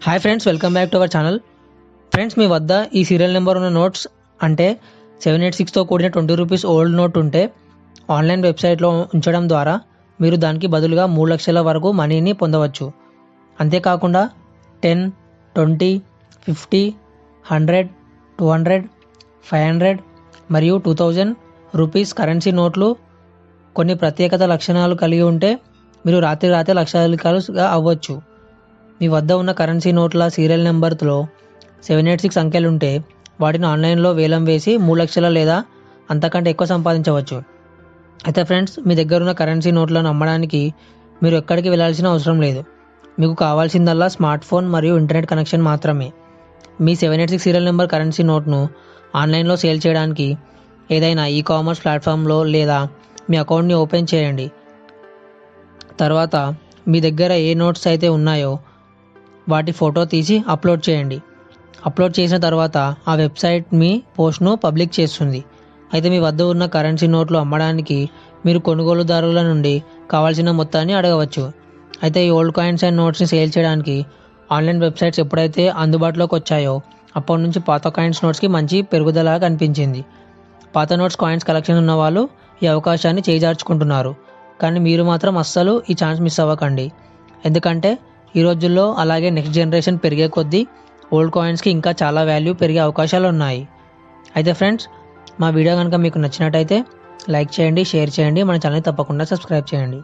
Hi friends welcome back to our channel friends మీ వద్ద ఈ serial number ఉన్న notes అంటే సెవెన్ ఎయిట్ సిక్స్తో కూడిన ట్వంటీ రూపీస్ ఓల్డ్ నోట్ ఉంటే ఆన్లైన్ వెబ్సైట్లో ఉంచడం ద్వారా మీరు దానికి బదులుగా మూడు లక్షల వరకు మనీని పొందవచ్చు. అంతేకాకుండా ten twenty fifty hundred two hundred five hundred మరియు టూ థౌజండ్ రూపీస్ కరెన్సీ నోట్లు కొన్ని ప్రత్యేకత లక్షణాలు కలిగి ఉంటే మీరు రాత్రి రాత్రి లక్షాధికారులుగా అవ్వచ్చు. మీ వద్ద ఉన్న కరెన్సీ నోట్ల సీరియల్ నెంబర్తో సెవెన్ ఎయిట్ సిక్స్ అంకెలు ఉంటే వాటిని ఆన్లైన్లో వేలం వేసి మూడు లక్షల లేదా అంతకంటే ఎక్కువ సంపాదించవచ్చు. అయితే ఫ్రెండ్స్ మీ దగ్గర ఉన్న కరెన్సీ నోట్లను అమ్మడానికి మీరు ఎక్కడికి వెళ్ళాల్సిన అవసరం లేదు. మీకు కావాల్సిందల్లా స్మార్ట్ ఫోన్ మరియు ఇంటర్నెట్ కనెక్షన్ మాత్రమే. మీ seven eight six serial number currency నోట్ను ఆన్లైన్లో సేల్ చేయడానికి ఏదైనా ఈ కామర్స్ ప్లాట్ఫామ్లో లేదా మీ అకౌంట్ని ఓపెన్ చేయండి. తర్వాత మీ దగ్గర ఏ నోట్స్ అయితే ఉన్నాయో వాటి ఫోటో తీసి అప్లోడ్ చేయండి. అప్లోడ్ చేసిన తర్వాత ఆ వెబ్సైట్ మీ పోస్ట్ను పబ్లిక్ చేస్తుంది. అయితే మీ వద్ద ఉన్న కరెన్సీ నోట్లు అమ్మడానికి మీరు కొనుగోలుదారుల నుండి కావాల్సిన మొత్తాన్ని అడగవచ్చు. అయితే ఈ ఓల్డ్ కాయిన్స్ అండ్ నోట్స్ని సేల్ చేయడానికి ఆన్లైన్ వెబ్సైట్స్ ఎప్పుడైతే అందుబాటులోకి వచ్చాయో అప్పటి నుంచి పాత కాయిన్స్ నోట్స్కి మంచి పెరుగుదల కనిపించింది. పాత నోట్స్ కాయిన్స్ కలెక్షన్ ఉన్న వాళ్ళు ఈ అవకాశాన్ని చేజార్చుకుంటున్నారు. కానీ మీరు మాత్రం అస్సలు ఈ ఛాన్స్ మిస్ అవ్వకండి. ఎందుకంటే ఈ రోజుల్లో అలాగే నెక్స్ట్ జనరేషన్ పెరిగే కొద్దీ ఓల్డ్ కాయిన్స్కి ఇంకా చాలా వాల్యూ పెరిగే అవకాశాలు ఉన్నాయి. అయితే ఫ్రెండ్స్ మా వీడియో కనుక మీకు నచ్చినట్టయితే లైక్ చేయండి షేర్ చేయండి మన ఛానల్ తప్పకుండా సబ్స్క్రైబ్ చేయండి.